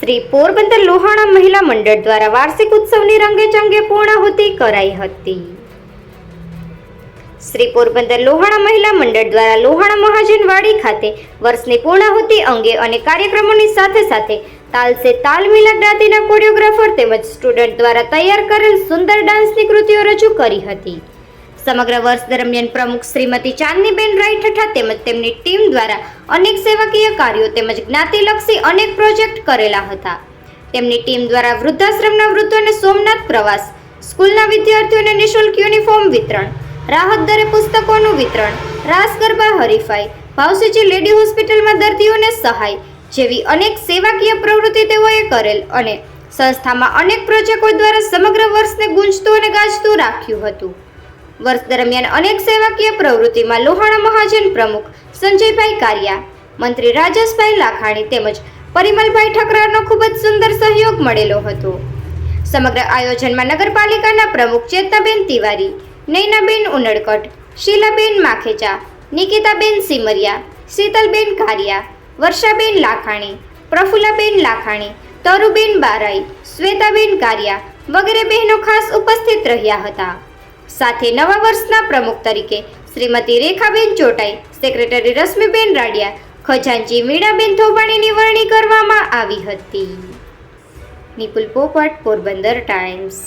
શ્રી પોરબંદર લોહાણા મહિલા મંડળ દ્વારા વાર્ષિક ઉત્સવની રંગેચંગે પૂર્ણાહુતિ કરાઈ હતી. શ્રી પોરબંદર લોહાણા મહિલા મંડળ દ્વારા લોહાણા મહાજનવાડી ખાતે વર્ષની પૂર્ણાહુતિ અંગે અને કાર્યક્રમોની સાથે સાથે તાલસે તાલ મિલા જ્ઞાતિના કોરિયોગ્રાફર તેમજ સ્ટુડન્ટ દ્વારા તૈયાર કરેલ સુંદર ડાન્સની કૃતિઓ રજૂ કરી હતી. સમગ્ર વર્ષ દરમિયાન પ્રમુખ શ્રીમતી ચાંદનીબેન રાય ઠઠા તેમજ તેમની ટીમ દ્વારા અનેક સેવાકીય કાર્યો તેમજ જ્ઞાતિલક્ષી અનેક પ્રોજેક્ટ કરેલા હતા. તેમની ટીમ દ્વારા વૃદ્ધાશ્રમના વૃદ્ધોને સોમનાથ પ્રવાસ, સ્કૂલના વિદ્યાર્થીઓને નિઃશુલ્ક યુનિફોર્મ વિતરણ, રાહત દરે પુસ્તકોનું વિતરણ, રાસ ગરબા હરીફાઈ ભાવસીજી લેડી હોસ્પિટલમાં દર્દીઓને સહાય જેવી અનેક સેવાકીય પ્રવૃત્તિ તેઓએ કરેલ અને સંસ્થામાં અનેક પ્રોજેક્ટો દ્વારા સમગ્ર વર્ષને ગુંજતું અને ગાજતું રાખ્યું હતું. વર્ષ દરમિયાન અનેક સેવાકીય પ્રવૃત્તિમાં લોહાણા મહાજન પ્રમુખ સંજયભાઈ કારિયા, મંત્રી રાજેશભાઈ લાખાણી તેમજ પરિમલભાઈ ઠકરારનો ખૂબ જ સુંદર સહયોગ મળેલો હતો. સમગ્ર આયોજનમાં નગરપાલિકાના પ્રમુખ ચેતનાબેન તિવારી, નૈનાબેન ઉનડકટ, શીલાબેન માખેચા, નિકિતાબેન સિમરિયા, શીતલબેન કારિયા, વર્ષાબેન લાખાણી, પ્રફુલ્લાબેન લાખાણી, તરુબેન બારાઈ, શ્વેતાબેન કારિયા વગેરે બહેનો ખાસ ઉપસ્થિત રહ્યા હતા. સાથે નવા વર્ષના પ્રમુખ તરીકે શ્રીમતી રેખાબેન ચોટાઈ, સેક્રેટરી રશ્મિબેન રાડિયા ખજાનજી મીણાબેન થોબાણીની વરણી કરવામાં આવી હતી. નિપુલ પોપટ, પોરબંદર ટાઈમ્સ.